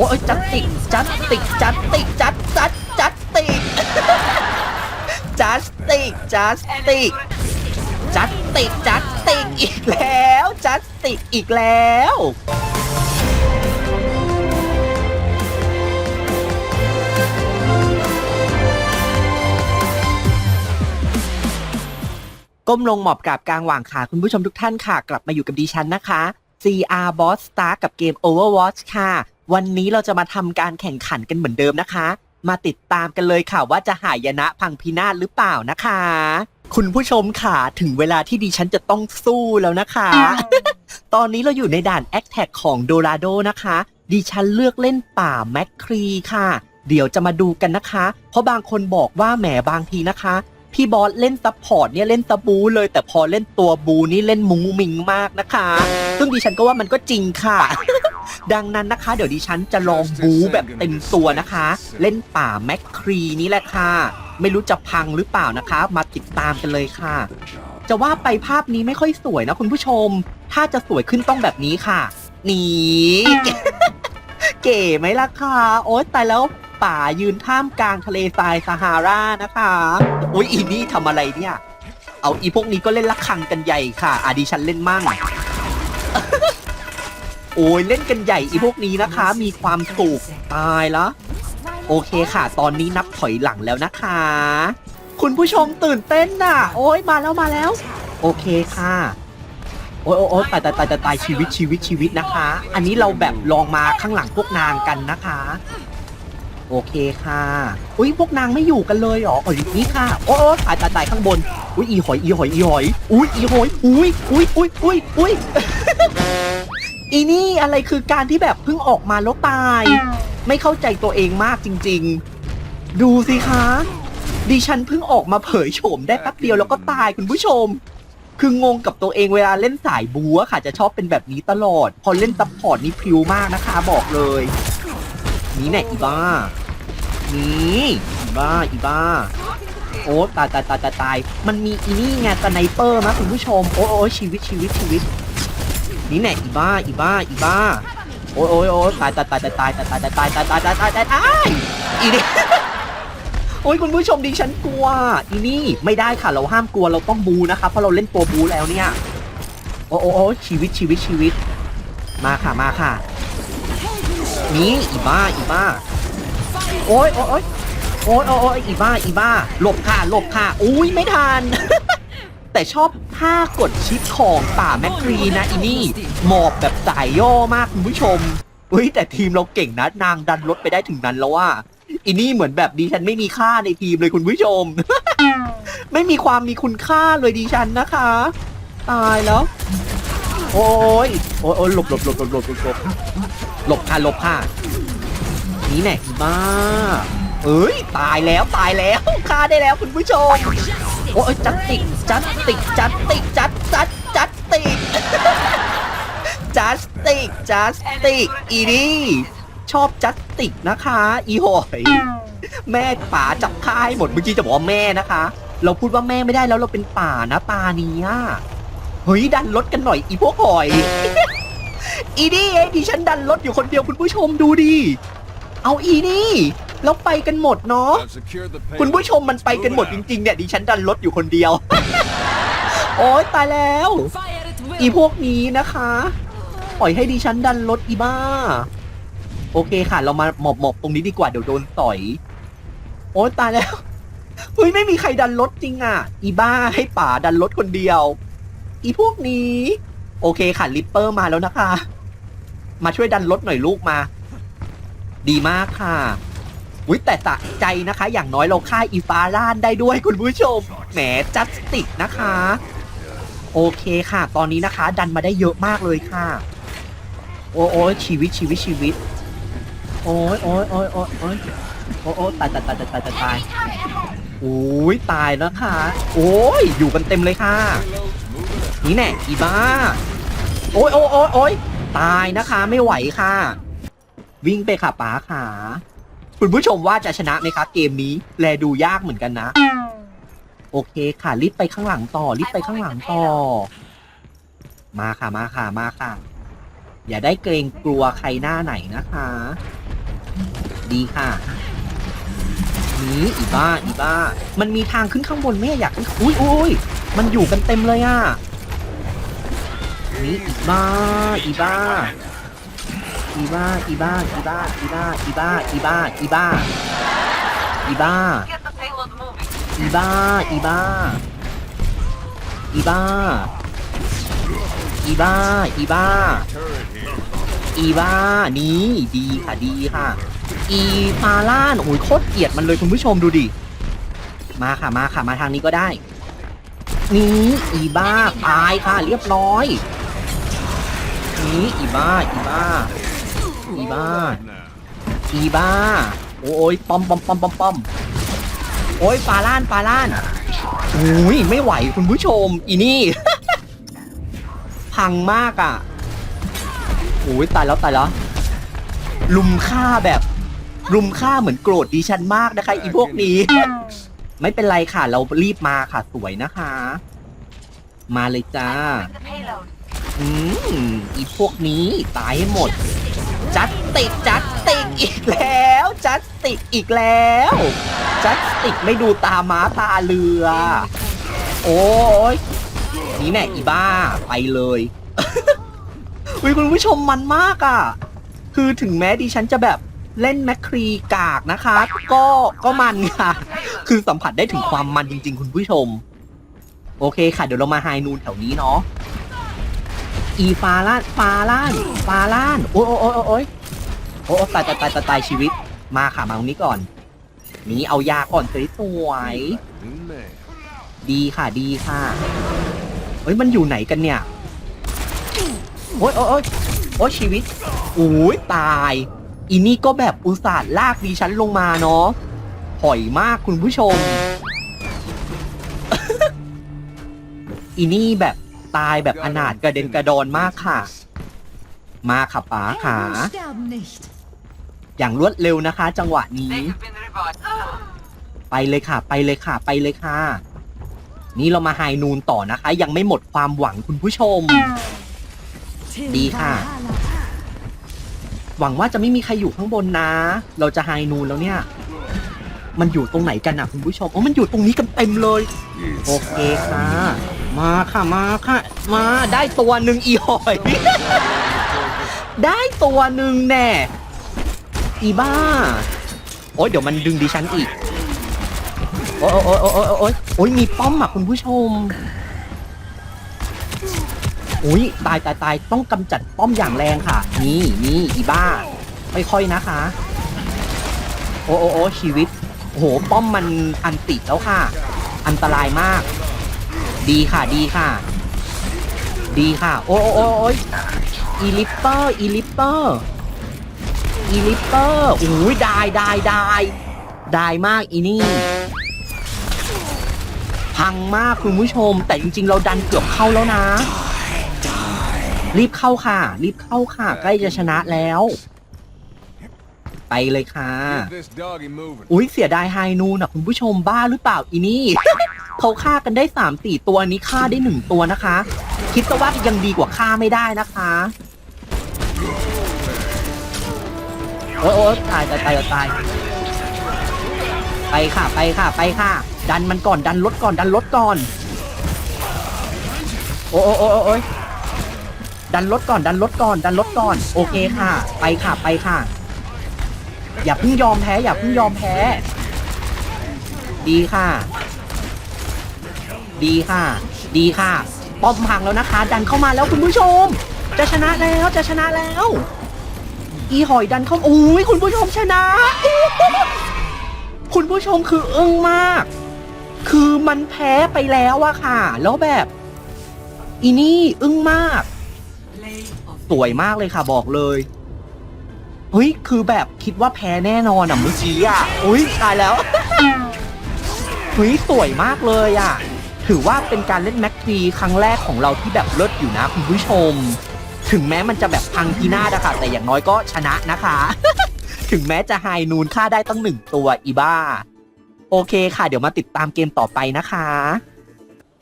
โอ้ยจัดติกจัดติกจัดติกจัดจัดจัดติกจัดติกจัดติกจัดติกจัดติกอีกแล้วจัดติกอีกแล้วก้มลงหมอบกราบกลางหว่างขาคุณผู้ชมทุกท่านค่ะ กลับมาอยู่กับดิฉันนะคะ CR Boss Star กับเกม Overwatch ค่ะ วันนี้เราจะมาทำการแข่งขันกันเหมือนเดิมนะคะ มาติดตามกันเลยค่ะว่าจะหายนะพังพินาศหรือเปล่านะคะ คุณผู้ชมค่ะ ถึงเวลาที่ดิฉันจะต้องสู้แล้วนะคะ ตอนนี้เราอยู่ในด่าน a c t a c ของโดราโดนะคะ ดิฉันเลือกเล่นป่าแมคครีค่ะ เดี๋ยวจะมาดูกันนะคะ เพราะบางคนบอกว่าแหมบางทีนะคะ พี่บอสเล่นซัพพอร์ตเนี่ยเล่นตะบูเลย แต่พอเล่นตัวบูนี่เล่นมุงมิงมากนะคะ ซึ่งดิฉันก็ว่ามันก็จริงค่ะ ดังนั้นนะคะ เดี๋ยวดิฉันจะลองบูแบบเต็มตัวนะคะ เล่นป่าแมคครีนี่แหละค่ะ ไม่รู้จะพังหรือเปล่านะคะ มาติดตามกันเลยค่ะ จะว่าไปภาพนี้ไม่ค่อยสวยนะคุณผู้ชม ถ้าจะสวยขึ้นต้องแบบนี้ค่ะ นี่ เก๋ไหมล่ะคะโอ๊ยตายแล้วป่ายืนท่ามกลางทะเลทรายซาฮารานะคะอุ้ยอีนี่ทำอะไรเนี่ย เอาอีพวกนี้ก็เล่นละคังกันใหญ่ค่ะอาดิฉันเล่นมั่งโอ้ยเล่นกันใหญ่อีพวกนี้นะคะ มีความสุขตายแล้วโอเคค่ะ ตอนนี้นับถอยหลังแล้วนะคะ คุณผู้ชมตื่นเต้นน่ะ โอ้ยมาแล้วมาแล้ว โอเคค่ะ โอ้ยโอ้ยโอ้ยตายตายตายตายตายชีวิตชีวิตชีวิตนะคะ อันนี้เราแบบลองมาข้างหลังพวกนางกันนะคะ โอเคค่ะอุ้ยพวกนางไม่อยู่กันเลยเหรออ๋อนี่ค่ะโอ้ยโอ้ยตายตายตายข้างบนอุ้ยอีหอยอีหอยอีหอยอุ้ยอีหอยอุ้ยอุ้ยอุ้ยอุ้ยอุ้ย อีนี่อะไรคือการที่แบบเพิ่งออกมาแล้วตาย ไม่เข้าใจตัวเองมากจริง ๆ ดูสิคะ ดิฉันเพิ่งออกมาเผยโฉมได้แป๊บเดียวแล้วก็ตายคุณผู้ชม คืองงกับตัวเองเวลาเล่นสายบัวค่ะ จะชอบเป็นแบบนี้ตลอด พอเล่นซัพพอร์ตนี่พริ้วมากนะคะบอกเลยนี่แน่อีบ้านี่อีบ้าอีบ้า โอ้ตายตายตายตายตายมันมีอีนี่ไงสไนเปอร์มะคุณผู้ชมโอ้โอ้ชีวิตชีวิตชีวิตนี่แน่อีบ้าอีบ้าอีบ้าโอ้ยโอ้ยโอ้ตายตายตายตายตายตายตายตายตายตายตายตายตายตายอีนี่ โอ้ยคุณผู้ชมดิฉันกลัว อีนี่ไม่ได้ค่ะ เราห้ามกลัวเราต้องบูนะคะเพราะเราเล่นตัวบูแล้วเนี่ย โอ้โอ้ชีวิตชีวิตชีวิต มาค่ะมาค่ะ นี่อีบ้าอีบ้า โอ้ยโอ้ยโอ้ยโอ้ยโอ้ยอีบ้าอีบ้า หลบค่ะหลบค่ะ อุ้ยไม่ทัน แต่ชอบท่ากดชิปของป่าแมคครีนะอีนี่ หมอบแบบสายย่อมากคุณผู้ชมเฮ้ยแต่ทีมเราเก่งนะนางดันรถไปได้ถึงนั้นแล้วว่า อินี่เหมือนแบบดีฉันไม่มีค่าในทีมเลยคุณผู้ชม ไม่มีความมีคุณค่าเลยดีฉันนะคะ ตายแล้ว โอ้ยโอ้ยโอ้หลบหลบหลบหลบหลบหลบหลบค่ะหลบค่ะนี่แน่อีบ้า เอ้ยตายแล้วตายแล้วฆ่าได้แล้วคุณผู้ชม โอ้ยจัดติกจัดติกจัดติกจัดจัดจัดติกจัดติกจัดติกอีนี่ ชอบจัสติกนะคะ อีหอย แม่ป๋าจับค่ายหมดเมื่อกี้จะบอกว่าแม่นะคะ เราพูดว่าแม่ไม่ได้แล้วเราเป็นป่านะตาเนี้ยเฮ้ยดันรถกันหน่อยอีพวกหอย อีนี่เองดิฉันดันรถอยู่คนเดียวคุณผู้ชมดูดิเอาอีนี่แล้วไปกันหมดเนาะคุณผู้ชมมันไปกันหมดจริงๆเนี่ยดิฉันดันรถอยู่คนเดียว โอ๊ยตายแล้ว อีพวกนี้นะคะ ปล่อยให้ดิฉันดันรถอีบ้า โอเคค่ะ เรามาหมอบหมอบตรงนี้ดีกว่าเดี๋ยวโดนต่อย โอ๊ยตายแล้วเฮ้ยไม่มีใครดันรถจริงอะ อีบ้าให้ป่าดันรถคนเดียว อีพวกนี้ โอเคค่ะลิปเปอร์มาแล้วนะคะ มาช่วยดันรถหน่อยลูกมา ดีมากค่ะอุ้ยแต่สะใจนะคะ อย่างน้อยเราฆ่าอีฟาล่านได้ด้วยคุณผู้ชมแหมจัสติกนะคะ โอเคค่ะ ตอนนี้นะคะ ดันมาได้เยอะมากเลยค่ะ โอ้โอ้ชีวิตชีวิตชีวิต โอ้ยโอ้ยโอ้ยโอ้ยโอ้ยโอ้ยโอ้ยตายตายตายตายตายตายตายโอ้ยตายแล้วค่ะ โอ้ยอยู่กันเต็มเลยค่ะ นี่แน่อีบ้า โอ้ยโอ้ยโอ้ยโอ้ยตายนะคะไม่ไหวค่ะ วิ่งไปค่ะป๋าขาคุณผู้ชมว่าจะชนะไหมคะเกมนี้ แลดูยากเหมือนกันนะ โอเคค่ะรีบไปข้างหลังต่อรีบไปข้างหลังต่อ มาค่ะมาค่ะมาค่ะ อย่าได้เกรงกลัวใครหน้าไหนนะคะ ดีค่ะนีอีบ้าอีบ้า มันมีทางขึ้นข้างบนไหมอะอยากขึ้นอุ้ยอุ้ยมันอยู่กันเต็มเลยอะนี่อีบ้าอีบ้าอีบ้าอีบ้าอีบ้าอีบ้าอีบ้าอีบ้าอีบ้าอีบ้าอีบ้าอีบ้าอีบ้าอีบ้าอีบ้า อีบ้านี่ดีค่ะดีค่ะ อีฟาล่านโอ้ยโคตรเกลียดมันเลยคุณผู้ชมดูดิ มาค่ะมาค่ะมาทางนี้ก็ได้ นี่อีบ้าตายค่ะ เรียบร้อย นี่อีบ้าอีบ้า อีบ้า อีบ้า โอ้ยปอมปอมปอมปอมปอมโอ้ยฟาล่านฟาล่านอุ้ยไม่ไหวคุณผู้ชม อีนี่ พังมากอะ อ้ยตายแล้วตายแล้ว ลุมฆ่าแบบ ลุมฆ่าเหมือนโกรธดิฉันมากนะคะ อีพวกนี้ ไม่เป็นไรค่ะ เรารีบมาค่ะสวยนะคะ มาเลยจ้า With the payload. อืมอีพวกนี้ตายให้หมด จัดติกจัดติกอีกแล้ว จัดติกอีกแล้ว จัดติกไม่ดูตาม้าตาเรือ โอ้ยนี่แน่อีบ้าไปเลย วิคุณผู้ชมมันมากอะ คือถึงแม้ดิฉันจะแบบเล่นแมคครีกากนะคะ ก็ก็มันค่ะ คือสัมผัสได้ถึงความมันจริง ๆ คุณผู้ชม โอเคค่ะ เดี๋ยวเรามาไฮนูนแถวนี้เนาะอีฟาล่านฟาล่านฟาล่านโอ้ยโอ้ยโอ้ยโอ้ยโอ้ยตายตายตายตายตายชีวิต มาค่ะมาตรงนี้ก่อน นี่เอายาก่อนสวยๆดีค่ะดีค่ะเฮ้ยมันอยู่ไหนกันเนี่ย โอ้ยโอ้ยโอ้ยโอ้ยชีวิตโอ้ยตาย อีนี่ก็แบบอุตส่าห์ลากดิฉันลงมาเนาะหอยมากคุณผู้ชม อีนี่แบบตายแบบอนาถกระเด็นกระดอนมากค่ะ มาค่ะป๋าขาอย่างรวดเร็วนะคะ จังหวะนี้ ไปเลยค่ะ ไปเลยค่ะ ไปเลยค่ะ นี่เรามาไฮนูนต่อนะคะ ยังไม่หมดความหวังคุณผู้ชม Till Die Haar. Valhalla. หวังว่าจะไม่มีใครอยู่ข้างบนนะ เราจะไฮนูนแล้วเนี่ย มันอยู่ตรงไหนกันนะคุณผู้ชมโอ้มันอยู่ตรงนี้กันเต็มเลย โอเคค่ะ มาค่ะมาค่ะ มาได้ตัวหนึ่งอีหอย ได้ตัวหนึ่งแน่ อีบ้า โอ๊ยเดี๋ยวมันดึงดิฉันอีก โอ๊ยโอ๊ยโอ๊ยโอ๊ยโอ๊ยโอ๊ยมีป้อมอะคุณผู้ชม อุ้ยตายตายตายต้องกำจัดป้อมอย่างแรงค่ะ นี่นี่อีบ้า ไม่ค่อยนะคะ โอ้โอ้โอชีวิตโอ้โหป้อมมันอันติดแล้วค่ะ อันตรายมาก ดีค่ะดีค่ะ ดีค่ะ โอ้โอ้โอ้โอยอีลิปเปอร์อีลิปเปอร์อีลิปเปอร์โอ้ยได้ได้ได้ได้มากอีนี่พังมากคุณผู้ชม แต่จริง ๆ เราดันเกือบเข้าแล้วนะ รีบเข้าค่ะ รีบเข้าค่ะ ใกล้จะชนะแล้ว ไปเลยค่ะ Get this doggy moving. อุ้ยเสียดายไฮนูนอะคุณผู้ชมบ้าหรือเปล่าอีนี่ เขาฆ่ากันได้สามสี่ตัวอันนี้ฆ่าได้หนึ่งตัวนะคะ คิดซะว่ายังดีกว่าฆ่าไม่ได้นะคะโอ้ยโอ้ยตายตายตายตายไปค่ะไปค่ะไปค่ะ ดันมันก่อนดันรถก่อนดันรถก่อน โอ้ยโอ้ยโอ้ยโอ้ย ดันรถก่อนดันรถก่อนดันรถก่อน โอเคค่ะ ไปค่ะไปค่ะ อย่าเพิ่งยอมแพ้ อย่าเพิ่งยอมแพ้ ดีค่ะ ดีค่ะ ดีค่ะป้อมพังแล้วนะคะ ดันเข้ามาแล้วคุณผู้ชม จะชนะแล้วจะชนะแล้ว อีหอยดันเข้าอุ้ยคุณผู้ชมชนะคุณผู้ชมคืออึ้งมาก คือมันแพ้ไปแล้วอะค่ะ แล้วแบบ อีนี่อึ้งมาก สวยมากเลยค่ะบอกเลย เฮ้ย คือแบบคิดว่าแพ้แน่นอนอะเมื่อกี้อะอุ้ยตายแล้ว เฮ้ย สวยมากเลยอะ ถือว่าเป็นการเล่นแม็กซีครั้งแรกของเราที่แบบเลิศอยู่นะคุณผู้ชม ถึงแม้มันจะแบบพังพินาศอะค่ะแต่อย่างน้อยก็ชนะนะคะ ถึงแม้จะไฮนูนค่าได้ตั้งหนึ่งตัวอีบ้า โอเคค่ะ เดี๋ยวมาติดตามเกมต่อไปนะคะ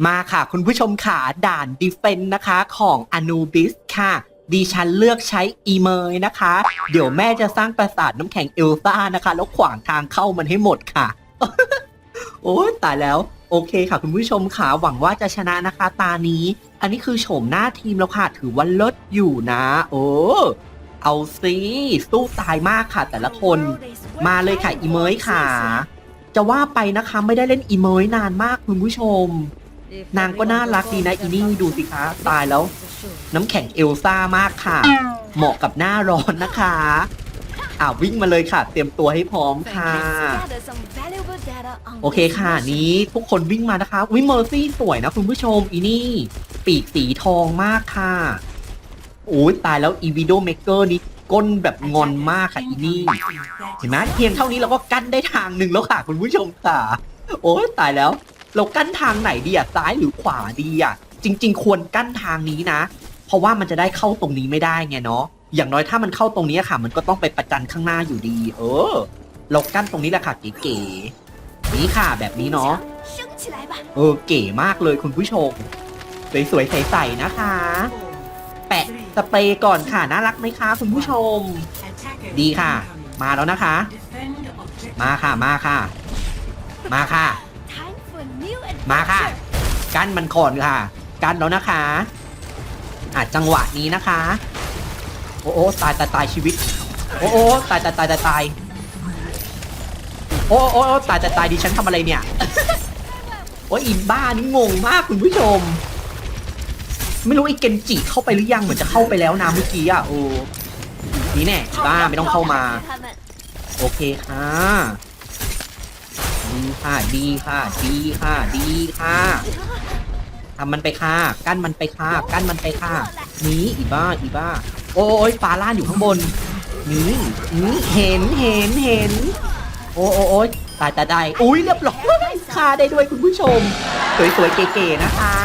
มาค่ะ คุณผู้ชมค่ะด่านดิเฟนนะคะของ Anubis ค่ะ ดิฉันเลือกใช้อีเมยนะคะ เดี๋ยวแม่จะสร้างปราสาทน้ำแข็งเอลซ่านะคะ แล้วขวางทางเข้ามันให้หมดค่ะ โอ้ตายแล้ว โอเคค่ะ คุณผู้ชมค่ะ หวังว่าจะชนะนะคะ ตานี้ อันนี้คือโฉมหน้าทีมแล้วค่ะ ถือว่าเลิศอยู่นะ โอ้เอาสิสู้ตายมากค่ะ แต่ละคน มาเลยค่ะอีเมยค่ะ จะว่าไปนะคะไม่ได้เล่นอีเมยนานมากคุณผู้ชม นางก็น่ารักดีนะอีนี่ดูสิคะตายแล้ว น้ำแข็งเอลซ่ามากค่ะ เหมาะกับหน้าร้อนนะคะ อ่าวิ่งมาเลยค่ะ เตรียมตัวให้พร้อมค่ะ โอเคค่ะ นี้ทุกคนวิ่งมานะคะวิเมอร์ซี่สวยนะคุณผู้ชมอีนี่ ปีกสีทองมากค่ะโอ้ยตายแล้วอีวิด o เมเกอร์นี่ก้นแบบงอนมากค่ะอีนี่ เห็นไหมเพียงเท่านี้เราก็กั้นได้ทางหนึ่งแล้วค่ะ คุณผู้ชมค่ะ โอ้ยตายแล้ว เรากั้นทางไหนดีอะซ้ายหรือขวาดีอะจริง ๆ ควรกั้นทางนี้นะ เพราะว่ามันจะได้เข้าตรงนี้ไม่ได้ไงเนาะอย่างน้อยถ้ามันเข้าตรงนี้ค่ะ มันก็ต้องไปประจันข้างหน้าอยู่ดี เออ เรากั้นตรงนี้แหละค่ะเก๋ๆนี่ค่ะ แบบนี้เนาะเออเก๋มากเลยคุณผู้ชมสวยๆใสๆนะคะ แปะสเปรย์ก่อนค่ะน่ารักไหมคะคุณผู้ชม ดีค่ะ มาแล้วนะคะ มาค่ะมาค่ะ มาค่ะ มาค่ะ กั้นมันก่อนค่ะ กั้นแล้วนะคะอะจังหวะนี้นะคะ โอ้โอ้ตายตายตายชีวิต โอ้โอ้ตายตายตายตายตายโอ้โอ้ตายตายตายดิฉันทำอะไรเนี่ย โอ้ยอีบ้านี่งงมากคุณผู้ชม ไม่รู้ไอ้เกนจิเข้าไปหรือยังเหมือนจะเข้าไปแล้วนะเมื่อกี้อะโอ้นี่แน่บ้าไม่ต้องเข้ามา โอเคค่ะ ดีค่ะ ดีค่ะ ดีค่ะ ดีค่ะทำมันไปค่ะ กั้นมันไปค่ะ กั้นมันไปค่ะหนีอีบ้า อีบ้า โอ้ยฟ้าล่านอยู่ข้างบนหนีหนีเห็น เห็น เห็น โอ้โอ้ยตายตายตายอุ้ยเรียบร้อยค่ะได้ด้วยคุณผู้ชม สวยๆ เก๋ๆ นะคะ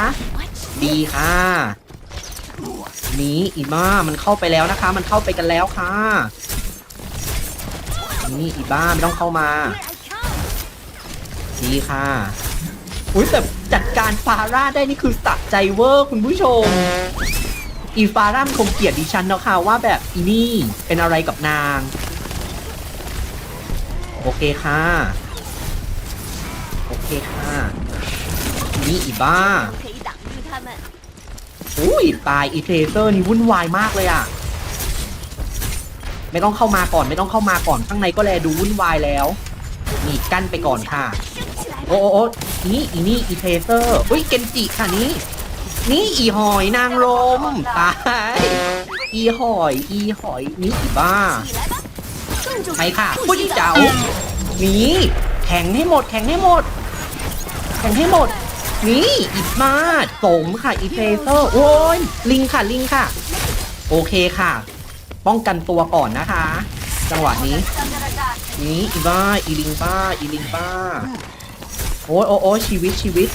ดีค่ะหนีอีบ้า มันเข้าไปแล้วนะคะ มันเข้าไปกันแล้วค่ะนี่อีบ้าไม่ต้องเข้ามา ดีค่ะ อุ้ยแต่จัดการฟาร่าได้นี่คือสะใจเวอร์คุณผู้ชม อีฟาร่ามคงเกลียดดิฉันแล้วค่ะว่าแบบอีนี่เป็นอะไรกับนาง โอเคค่ะ โอเคค่ะ นี่อีบ้าอุ้ยตายอีเทเซอร์นี่วุ่นวายมากเลยอะไม่ต้องเข้ามาก่อน ไม่ต้องเข้ามาก่อนข้างในก็แลดูวุ่นวายแล้วนี่กั้นไปก่อนค่ะ โอ้โอ้นี่อีนี่อีเทเซอร์อุ้ยเกนจิค่ะนี่นี่อีหอยนางรมตายอีหอย อีหอยนี่อีบ้าไปค่ะผู้ที่เจ้านี่แข่งให้หมด แข่งให้หมด แข่งให้หมด นี่อีมาดสมค่ะอีเทเซอร์โอ้ยลิงค่ะลิงค่ะ โอเคค่ะ ป้องกันตัวก่อนนะคะ จังหวะนี้ นี้อีบ้าอีลิงบ้าอีลิงบ้า โอ้โอ้โอ้ชีวิตชีวิต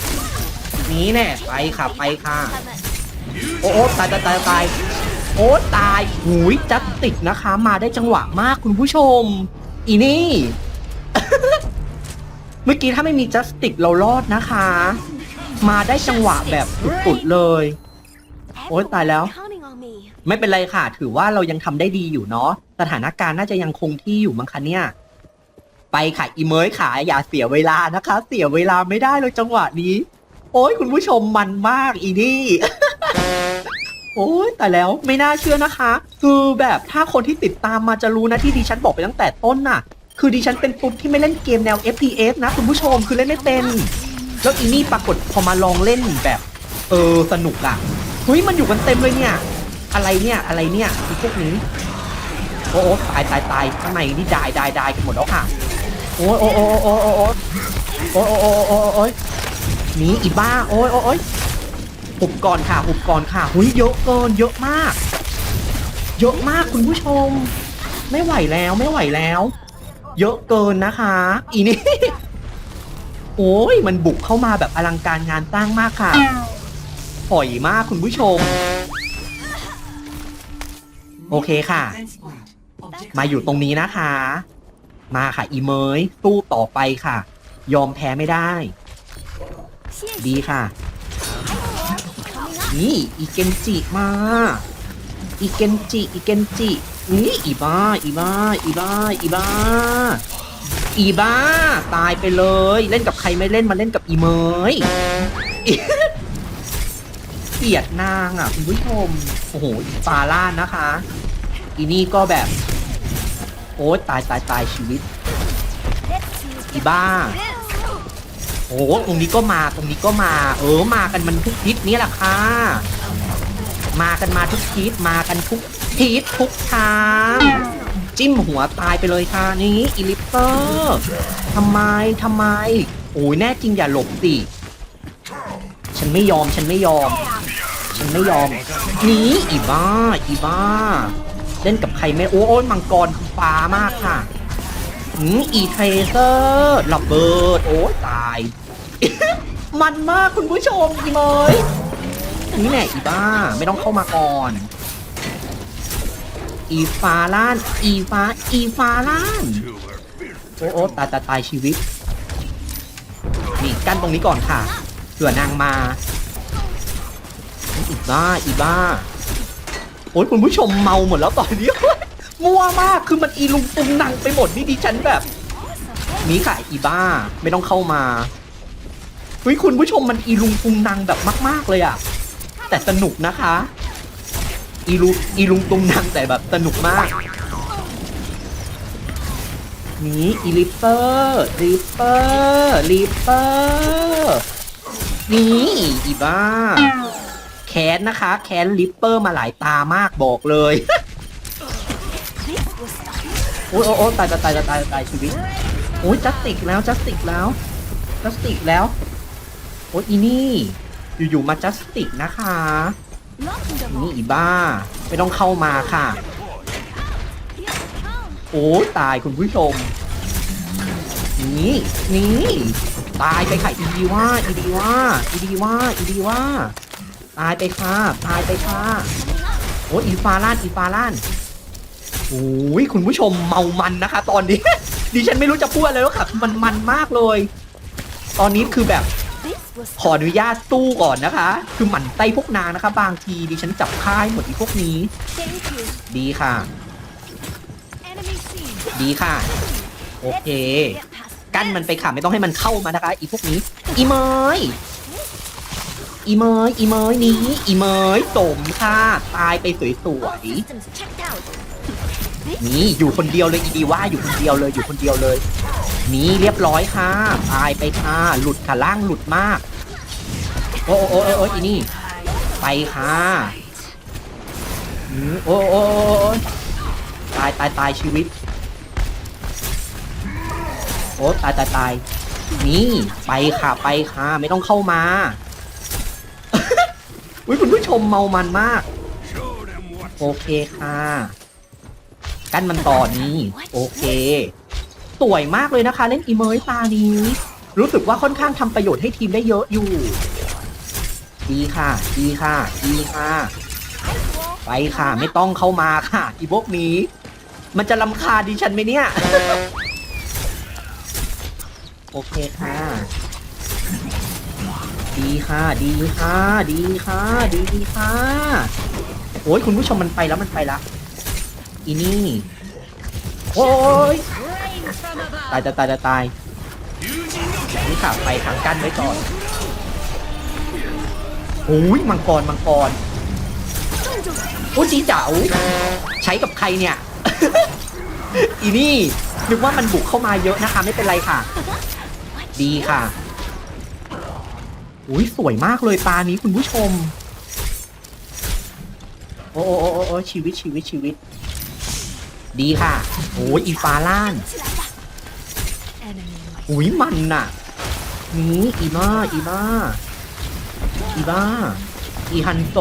นี้แน่ไปค่ะไปค่ะโอ้โอ้ตายตายตายตายโอ้ตายหูยจัดติดนะคะ มาได้จังหวะมากคุณผู้ชม อีนี่ เมื่อกี้ถ้าไม่มีจัสติกเรารอดนะคะ มาได้จังหวะแบบสุดๆเลย โอ๊ยตายแล้ว ไม่เป็นไรค่ะ ถือว่าเรายังทำได้ดีอยู่เนาะสถานการณ์น่าจะยังคงที่อยู่มั้งคะเนี่ย ไปค่ะอีเมยขาอย่าเสียเวลานะคะ เสียเวลาไม่ได้เลยจังหวะนี้ โอ้ยคุณผู้ชมมันมากอีนี่ โอ้ยแต่แล้วไม่น่าเชื่อนะคะ คือแบบถ้าคนที่ติดตามมาจะรู้นะที่ดิฉันบอกไปตั้งแต่ต้นน่ะ คือดิฉันเป็นตุ๊ดที่ไม่เล่นเกมแนว FPS นะคุณผู้ชมคือเล่นไม่เป็น แล้วอีนี่ปรากฏพอมาลองเล่นแบบ เออสนุกอะเฮ้ยมันอยู่กันเต็มเลยเนี่ย อะไรเนี่ยอะไรเนี่ยไอ้พวกนี้โอ้โอ้ตายตายตายข้างในนี่ดายดายดายกันหมดแล้วค่ะ โอ้ยโอ้ยโอ้ยโอ้ยโอ้ยโอ้โอ้โอ้โอ้โอ้โอ้โอ้ยหนีอีบ้าโอ้ยโอ้ยหุบก่อนค่ะหุบก่อนค่ะหุยเยอะเกินเยอะมาก เยอะมากคุณผู้ชม ไม่ไหวแล้วไม่ไหวแล้ว เยอะเกินนะคะ อีนี่โอ้ยมันบุกเข้ามาแบบอลังการงานสร้งมากค่ะปล่อยมากคุณผู้ชม โอเคค่ะ มาอยู่ตรงนี้นะคะ มาค่ะ อีเมยสู้ต่อไปค่ะ ยอมแพ้ไม่ได้ ดีค่ะ นี่ อีเกนจิมา อีเกนจิ อีเกนจิ นี่อีบ้า อีบ้า อีบ้า อีบ้า อีบ้า ตายไปเลย เล่นกับใครไม่เล่นมาเล่นกับอีเมยเกลียดนางอะคุณผู้ชม โอ้โหฟาล่านะคะ อีนี่ก็แบบ โอ้ยตายตายตายชีวิตอีบ้า โอ้ตรงนี้ก็มาตรงนี้ก็มา เออมากันมันทุกทิศนี่แหละค่ะ มากันมาทุกทิศมากันทุกทิศทุกทางจิ้มหัวตายไปเลยค่ะนี่อีลิปเตอร์ทำไมทำไม โอ้ยแน่จริงอย่าหลบสิฉันไม่ยอมฉันไม่ยอม ฉันไม่ยอมหนี่อีบ้า อีบ้า เล่นกับใครไม่โอ้โอ้ยมังกรฟ้ามากค่ะอืมอีเทรเซอร์ระเบิด โอ้ยตาย มันมากคุณผู้ชมอีเมยนี่แหละอีบ้า ไม่ต้องเข้ามาก่อน อีฟ้าล้าน อีฟ้า อีฟ้าล้าน โอ้โอ้ตายตายตายชีวิต นี่กั้นตรงนี้ก่อนค่ะเผื่อนางมา อีบ้า อีบ้า โอ้ยคุณผู้ชมเมาหมดแล้วตอนนี้ มั่วมากคือมันอีลุงตุงนังไปหมดนี่ดิฉันแบบนี่ค่ะอีบ้าไม่ต้องเข้ามาเฮ้ยคุณผู้ชมมันอีลุงตุงนังแบบมาก ๆเลยอะแต่สนุกนะคะ อีลุอีลุงตุงนังแต่แบบสนุกมากนี่อีลิปเปอร์ลิปเปอร์ลิปเปอร์นี่อีบ้า ค้นนะคะ แค้นลิปเปอร์มาหลายตามากบอกเลยโอ้ยโอ้ยตายตายตายตายตายชีวิตโอ้ยจัสติกแล้วจัสติกแล้วจัสติกแล้วโอ้ยอีนี่ อยู่ๆมาจัสติกนะคะนี่อีบ้า ไม่ต้องเข้ามาค่ะ โอ้ยตายคุณผู้ชม นี่นี่ตายไปค่ะอีดีว่าอีดีว่าอีดีว่าอีดีว่า ตายไปค่ะ ตายไปค่ะโอ้ยอีฟาล่านอีฟาล่านโอ้ยคุณผู้ชมเมามันนะคะ ตอนนี้ ดิฉันไม่รู้จะพูดอะไรแล้วค่ะ มันมันมากเลย ตอนนี้คือแบบขออนุญาตตู้ก่อนนะคะ คือหมั่นไส้พวกนางนะคะ บางทีดิฉันจับค่ายหมดอีพวกนี้ ดีค่ะ ดีค่ะ โอเค กั้นมันไปค่ะ ไม่ต้องให้มันเข้ามานะคะ อีพวกนี้ อีเมย อีเมยอีเมยนี้อีเมยสมค่ะตายไปสวยๆนี่อยู่คนเดียวเลยอีดีว่าอยู่คนเดียวเลยอยู่คนเดียวเลย นี่เรียบร้อยค่ะตายไปค่ะหลุดค่ะล่างหลุดมาก โอ้โอ้โอ้โอ้อีนี่ไปค่ะอืมโอ้โอ้โอ้โอ้ตายตายตายชีวิต โอ้ตายตายตายนี่ไปค่ะไปค่ะไม่ต้องเข้ามา อุ้ยคุณผู้ชมเมามันมาก โอเคค่ะ กั้นมันต่อนี้ โอเค สวยมากเลยนะคะ เล่นอีเมย์ตานี้ รู้สึกว่าค่อนข้างทำประโยชน์ให้ทีมได้เยอะอยู่ ดีค่ะ ดีค่ะ ดีค่ะ ไปค่ะ ไม่ต้องเข้ามาค่ะ อีพวกนี้ มันจะลำคาญดิฉันไหมเนี่ย โอเคค่ะ ดีค่ะ ดีค่ะ ดีค่ะ ดีค่ะ โอ้ยคุณผู้ชมมันไปแล้วมันไปแล้วอีนี่ โอ้ยตายตายตายตายตายนี่ค่ะไปทางกั้นไว้ก่อนโอ้ยมังกรมังกรโอ้จีเจ๋าใช้กับใครเนี่ย อีนี่นึกว่ามันบุกเข้ามาเยอะนะคะ ไม่เป็นไรค่ะ ดีค่ะ อุ้ยสวยมากเลยตานี้คุณผู้ชม โอ้โอ้โอ้โอ้ชีวิตชีวิตชีวิต ดีค่ะ โอ้ยอีฟ้าล่าน อุ้ยมันน่ะนี่อีมาอีมาอีบ้าอีฮันโซ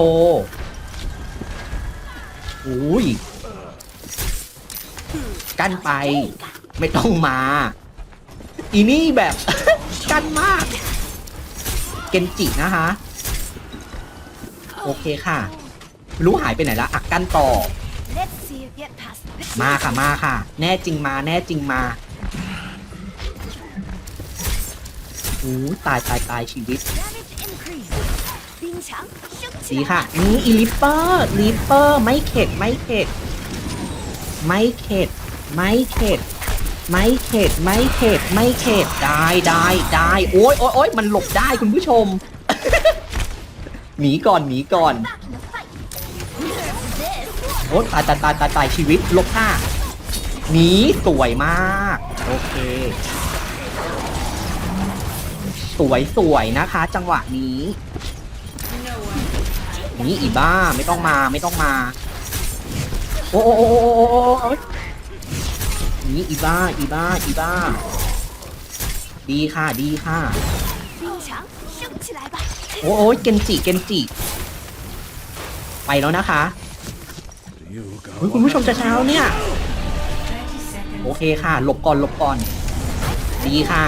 อุ้ยกันไป ไม่ต้องมา อีนี่แบบ กันมาก เกนจินะฮะโอเคค่ะ รู้หายไปไหนแล้วอักกั้นต่อ มาค่ะมาค่ะ แน่จริงมา แน่จริงมาโอ้ตายตายตายชีวิตสีค่ะนี่อีลิปเปอร์ลิปเปอร์ ไม่เข็ด ไม่เข็ด ไม่เข็ด ไม่เข็ด ไม่เข็ดไม่เข็ดไม่เข็ดได้ได้ได้โอ้ยโอ้ยโอ้ยมันหลบได้คุณผู้ชม หนีก่อนหนีก่อนโอ้ตายตายตายตายตายชีวิตลบห้าหนีสวยมาก โอเค สวยสวยนะคะ จังหวะนี้นี่อีบ้าไม่ต้องมาไม่ต้องมา โอ้โอ้โอ้โอ้ นี่อีบ้า อีบ้า อีบ้า ดีค่ะ ดีค่ะโอ้โอ้ยเกนจิ เกนจิ ไปแล้วนะคะคุณผู้ชมจะเช้าเนี่ย โอเคค่ะ หลบก่อนหลบก่อน ดีค่ะ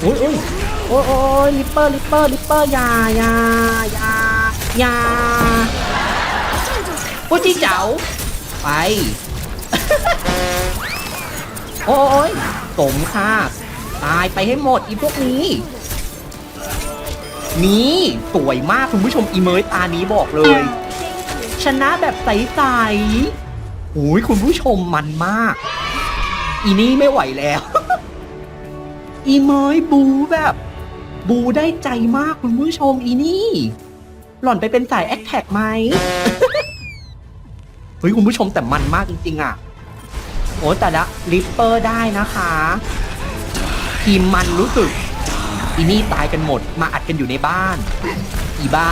โอ้ยโอ้ยโอ้ลิปเปอร์ลิปเปอร์ลิปเปอร์ยายายายาโอ้ยจีเจ๋า ไป โอ้ยสมค่ะตายไปให้หมดอีพวกนี้ นี่สวยมากคุณผู้ชมอีเมยตานี้บอกเลย ชนะแบบใสๆโอ้ยคุณผู้ชมมันมาก อีนี่ไม่ไหวแล้ว อีเมยบูแบบ บูได้ใจมากคุณผู้ชมอีนี่ หล่อนไปเป็นสายแอคแท็กไหม เฮ้ยคุณผู้ชมแต่มันมากจริงๆอะ โอ้แต่ละลิปเปอร์ได้นะคะ ทีมมันรู้สึก อีนี่ตายกันหมดมาอัดกันอยู่ในบ้าน อีบ้า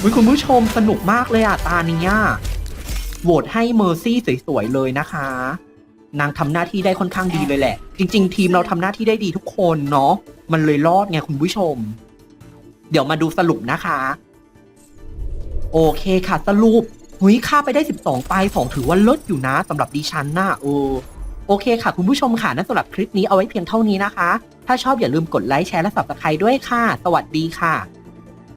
อุ๊ยคุณผู้ชมสนุกมากเลยอะตาเนี้ยโหวตให้เมอร์ซี่สวยๆเลยนะคะ นางทำหน้าที่ได้ค่อนข้างดีเลยแหละ จริง ๆ ทีมเราทำหน้าที่ได้ดีทุกคนเนาะมันเลยรอดไงคุณผู้ชม เดี๋ยวมาดูสรุปนะคะ โอเคค่ะสรุปหุยค่าไปได้ 12 ไป 2 ถือว่าลดอยู่นะสำหรับดิฉันน่ะโอโอเคค่ะ คุณผู้ชมค่ะนั่นสำหรับคลิปนี้เอาไว้เพียงเท่านี้นะคะ ถ้าชอบอย่าลืมกดไลค์แชร์และสับสไครด้วยค่ะ สวัสดีค่ะ